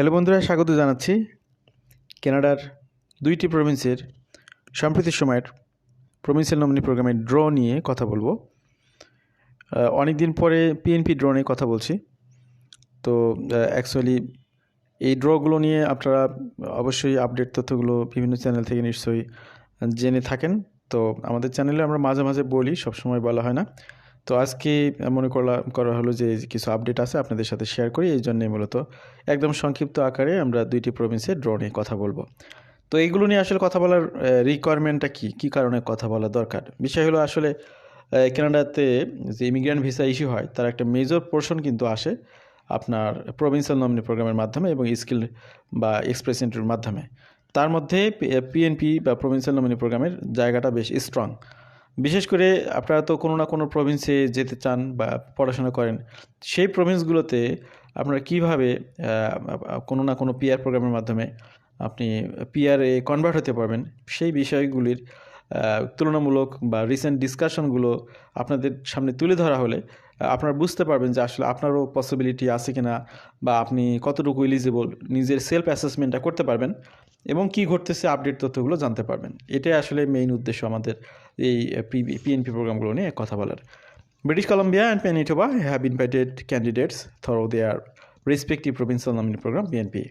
Hello বন্ধুরা, স্বাগত জানাচ্ছি কানাডার দুইটি প্রভিন্সের সাম্প্রতিক সময়ের প্রভিন্সিয়াল নমিনি প্রোগ্রামের ড্র নিয়ে কথা বলব। অনেক দিন পরে পিএনপি ড্র নিয়ে কথা বলছি। তো অ্যাকচুয়ালি এই ড্রগুলো নিয়ে আপনারা অবশ্যই আপডেট তথ্যগুলো বিভিন্ন চ্যানেল থেকে নিশ্চয়ই জেনে থাকেন। তো, আমাদের চ্যানেলে আমরা মাঝে মাঝে বলি, সবসময় বলা হয় না। তো আজকে মনে করা করা হলো যে কিছু আপডেট আছে আপনাদের সাথে শেয়ার করি, এই জন্যে মূলত একদম সংক্ষিপ্ত আকারে আমরা দুইটি প্রভিন্সের ড্র নিয়ে কথা বলব। তো এইগুলো নিয়ে আসলে কথা বলার রিকোয়ারমেন্টটা কি? কী কারণে কথা বলা দরকার? বিষয় হলো আসলে কানাডাতে যে ইমিগ্রেন্ট ভিসা ইস্যু হয়, তার একটা মেজর পোর্শন কিন্তু আসে আপনার প্রভিন্সিয়াল নমিনি প্রোগ্রামের মাধ্যমে এবং স্কিল বা এক্সপ্রেস এন্ট্রির মাধ্যমে। তার মধ্যে পিএনপি বা প্রভিন্সিয়াল নমিনি প্রোগ্রামের জায়গাটা বেশ স্ট্রং বিশেষ করে আপনারা তো কোনো না কোনো প্রভিন্সে যেতে চান বা পড়াশোনা করেন, সেই প্রভিন্সগুলোতে আপনারা কীভাবে কোনো না কোনো পিআর প্রোগ্রামের মাধ্যমে আপনি পিআরে কনভার্ট হতে পারবেন, সেই বিষয়গুলির তুলনামূলক বা রিসেন্ট ডিসকাশনগুলো আপনাদের সামনে তুলে ধরা হলে আপনারা বুঝতে পারবেন যে আসলে আপনারও পসিবিলিটি আছে কিনা বা আপনি কতটুকু এলিজিবল নিজের সেলফ অ্যাসেসমেন্টটা করতে পারবেন এবং কি ঘটতেছে আপডেট তথ্যগুলো জানতে পারবেন। এটাই আসলে মেইন উদ্দেশ্য আমাদের এই পিএনপি প্রোগ্রামগুলো নিয়ে কথা বলার British Columbia and Manitoba have invited candidates through their respective provincial nominee program PNP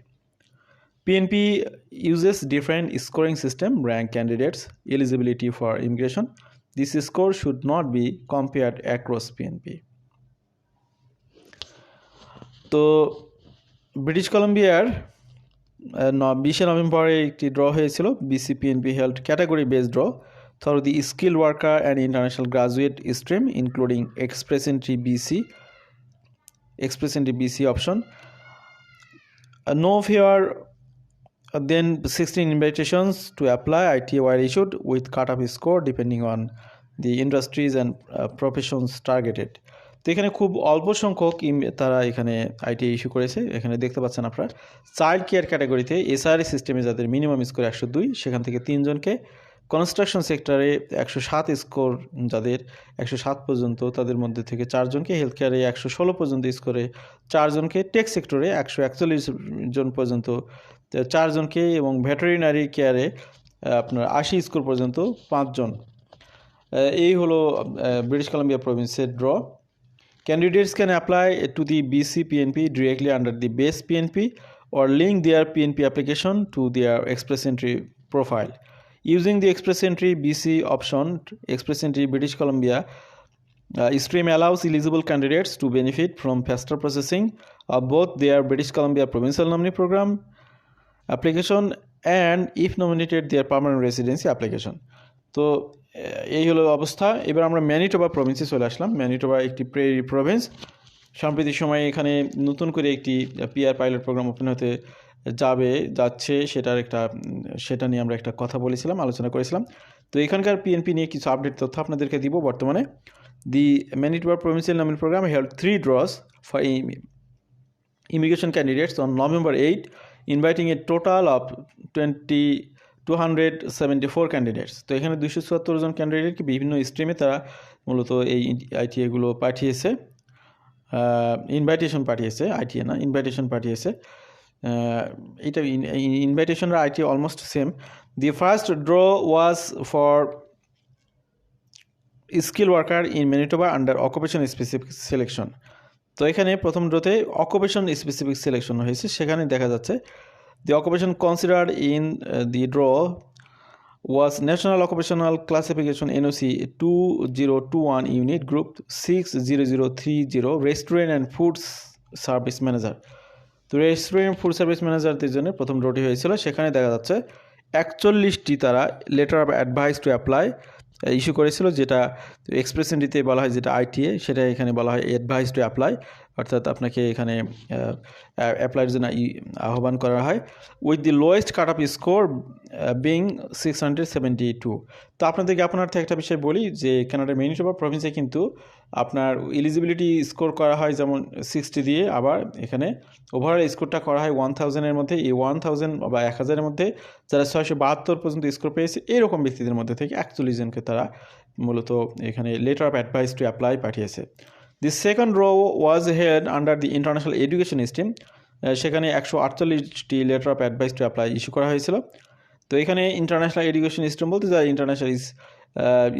PNP uses different scoring system, rank candidates, eligibility for immigration. This score should not be compared across PNP. তো British কলম্বিয়ার বিশে নভেম্বরে একটি draw হয়েছিল BC PNP held category base draw through the skill worker and international graduate stream including express entry BC express entry BC option no fewer then 16 invitations to apply were issued with cut-off score depending on the industries and uh, professions targeted. তো এখানে খুব অল্প সংখ্যক তারা এখানে IT issue করেছে। এখানে দেখতে পাচ্ছেন আপনারা। চাইল্ড কেয়ার ক্যাটাগরিতে এসআরএ সিস্টেমে যাদের মিনিমাম স্কোর একশো দুই সেখান থেকে তিনজনকে কনস্ট্রাকশন সেক্টরে একশো সাত স্কোর যাদের, একশো সাত পর্যন্ত তাদের মধ্যে থেকে চারজনকে হেলথ কেয়ারে একশো ষোলো পর্যন্ত স্কোরে চারজনকে টেক সেক্টরে একশো একচল্লিশ জন পর্যন্ত, চারজনকে এবং ভেটেরিনারি কেয়ারে আপনার আশি স্কোর পর্যন্ত পাঁচজন এই হলো British Columbia প্রভিন্সের draw candidates can apply to the BC PNP directly under the base PNP or link their PNP application to their Express Entry profile. Using the Express Entry BC option, Express Entry British Columbia uh, stream allows eligible candidates to benefit from faster processing of both their British Columbia Provincial Nominee Program application and if nominated their permanent residency application. তো এই হলো অবস্থা এবার আমরা Manitoba প্রভিন্সে চলে আসলাম Manitoba একটি প্রেরি প্রভিন্স সাম্প্রতিক সময়ে এখানে নতুন করে একটি পিআর পাইলট প্রোগ্রাম ওপেন হতে যাবে, যাচ্ছে, সেটার একটা, সেটা নিয়ে আমরা একটা কথা বলেছিলাম, আলোচনা করেছিলাম। তো এখানকার পিএনপি নিয়ে কিছু আপডেট তথ্য আপনাদেরকে দিব বর্তমানে। The Manitoba provincial nominee program held three draws for immigration candidates on November eight inviting a total of twenty two hundred seventy four candidates তো এখানে দুশো চুয়াত্তর জন ক্যান্ডিডেটকে বিভিন্ন স্ট্রিমে তারা মূলত এই আইটিএগুলো পাঠিয়েছে। ইনভাইটেশন পাঠিয়েছে আইটিএ না ইনভাইটেশন পাঠিয়েছে। এটা invitation R it almost same the first draw was for skill worker in Manitoba under occupation specific selection তো এখানে প্রথম ড্রোতে অকুপেশন স্পেসিফিক সিলেকশন হয়েছে, সেখানে দেখা যাচ্ছে the occupation considered in the draw was National Occupational Classification NOC 2021 Unit Group 60030 Restaurant and Food service Manager. তো restaurant food service ম্যানেজারদের জন্য প্রথম ড্রটি হয়েছিল। সেখানে দেখা যাচ্ছে একচল্লিশটি তারা letter of advice to apply issue করেছিল, যেটা এক্সপ্রেশনটিতে বলা হয় যেটা আইটিএ সেটা এখানে বলা হয় অ্যাডভাইস টু অ্যাপ্লাই অর্থাৎ আপনাকে এখানে অ্যাপ্লাইয়ের জন্য আহ্বান করা হয়। With the lowest cut off score being six hundred seventy two তো আপনাদেরকে আপনার একটা বিষয় বলি যে কানাডার মেনিটোবা প্রভিন্সে কিন্তু আপনার এলিজিবিলিটি স্কোর করা হয় যেমন সিক্সটি দিয়ে, আবার এখানে ওভারঅল স্কোরটা করা হয় ওয়ান থাউজেন্ডের মধ্যে। এই ওয়ান থাউজেন্ড বা এক হাজারের মধ্যে যারা ছয়শো বাহাত্তর পর্যন্ত স্কোর পেয়েছে, এরকম ব্যক্তিদের মধ্যে থেকে একচল্লিশ জনকে তারা মূলত এখানে letter of advice to apply পাঠিয়েছে। The second row was held under the international education stream সেখানে একশো আটচল্লিশটি letter of advice to apply issue করা হয়েছিল। তো এখানে ইন্টারন্যাশনাল এডুকেশন সিস্টেম বলতে যারা ইন্টারন্যাশনাল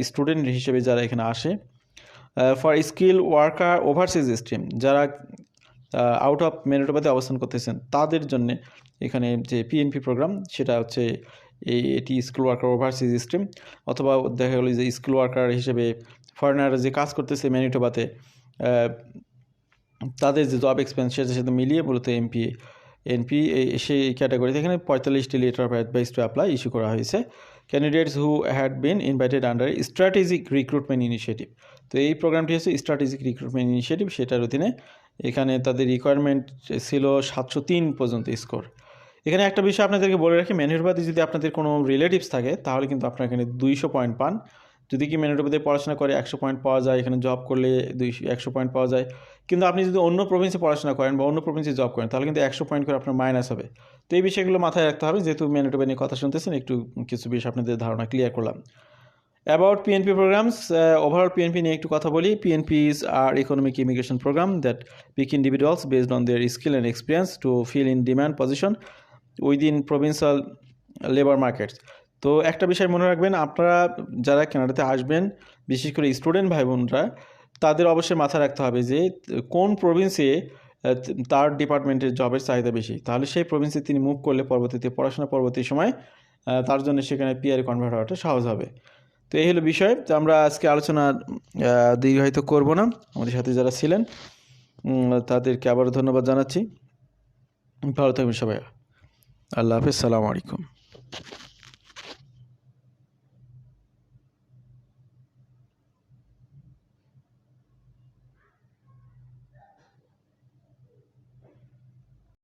স্টুডেন্ট হিসেবে যারা এখানে আসে for skill worker overseas stream যারা আউট অফ মেরিটোবাদে অবস্থান করতেছেন, তাদের জন্য এখানে যে পিএনপি প্রোগ্রাম সেটা হচ্ছে এই, এটি স্কিল ওয়ার্কার ওভারসিজ স্ট্রিম অথবা দেখা গেলো যে স্কিল ওয়ার্কার হিসেবে ফরেনার যে কাজ করতেছে ম্যানিটোবাতে তাদের যে জব এক্সপেন্স সেটার সাথে মিলিয়ে মূলত এমপি এনপি সেই ক্যাটাগরিতে এখানে পঁয়তাল্লিশটি letter of advice to apply issue করা হয়েছে। Candidates who had been invited under strategic recruitment initiative তো এই প্রোগ্রামটি হচ্ছে স্ট্র্যাটেজিক রিক্রুটমেন্ট ইনিশিয়েটিভ সেটার অধীনে এখানে তাদের রিকোয়ারমেন্ট ছিল সাতশো তিন পর্যন্ত স্কোর এখানে একটা বিষয় আপনাদেরকে বলে রাখি ম্যানেটবাদে যদি আপনাদের কোনো রিলেটিভস থাকে, তাহলে কিন্তু আপনারা এখানে দুইশো পয়েন্ট পান। যদি কি ম্যানেটবাদে পড়াশোনা করে একশো পয়েন্ট পাওয়া যায়, এখানে জব করলে দুইশো, একশো পয়েন্ট পাওয়া যায়। কিন্তু আপনি যদি অন্য প্রভিন্সে পড়াশোনা করেন বা অন্য প্রভিন্সে জব করেন, তাহলে কিন্তু একশো পয়েন্ট করে আপনার মাইনাস হবে। তো এই বিষয়গুলো মাথায় রাখতে হবে, যেহেতু ম্যানেটবা নিয়ে কথা শুনতেছেন, একটু কিছু বিষয় আপনাদের ধারণা ক্লিয়ার করলাম। About PNP programs overall PNP নিয়ে একটু কথা বলি। PNPs are economic immigration program that pick individuals based on their skill and experience to fill in demand position within provincial labour markets তো একটা বিষয় মনে রাখবেন, আপনারা যারা কানাডাতে আসবেন, বিশেষ করে স্টুডেন্ট ভাই বোনরা তাদের অবশ্যই মাথায় রাখতে হবে যে, কোন প্রভিন্সে তার ডিপার্টমেন্টের জবের চাহিদা বেশি? তাহলে সেই প্রভিন্সে তিনি মুভ করলে পরবর্তীতে, পড়াশোনা পরবর্তী সময় তার জন্য সেখানে পিআর কনভার্ট হওয়াটা সহজ হবে। তো এই হলো বিষয়। তো আমরা আজকে আলোচনা দীর্ঘায়িত করব না। আমাদের সাথে যারা ছিলেন তাদেরকে আবারও ধন্যবাদ জানাচ্ছি। ভালো থাকবেন সবাই। আল্লাহ হাফিজ। সালামু আলাইকুম।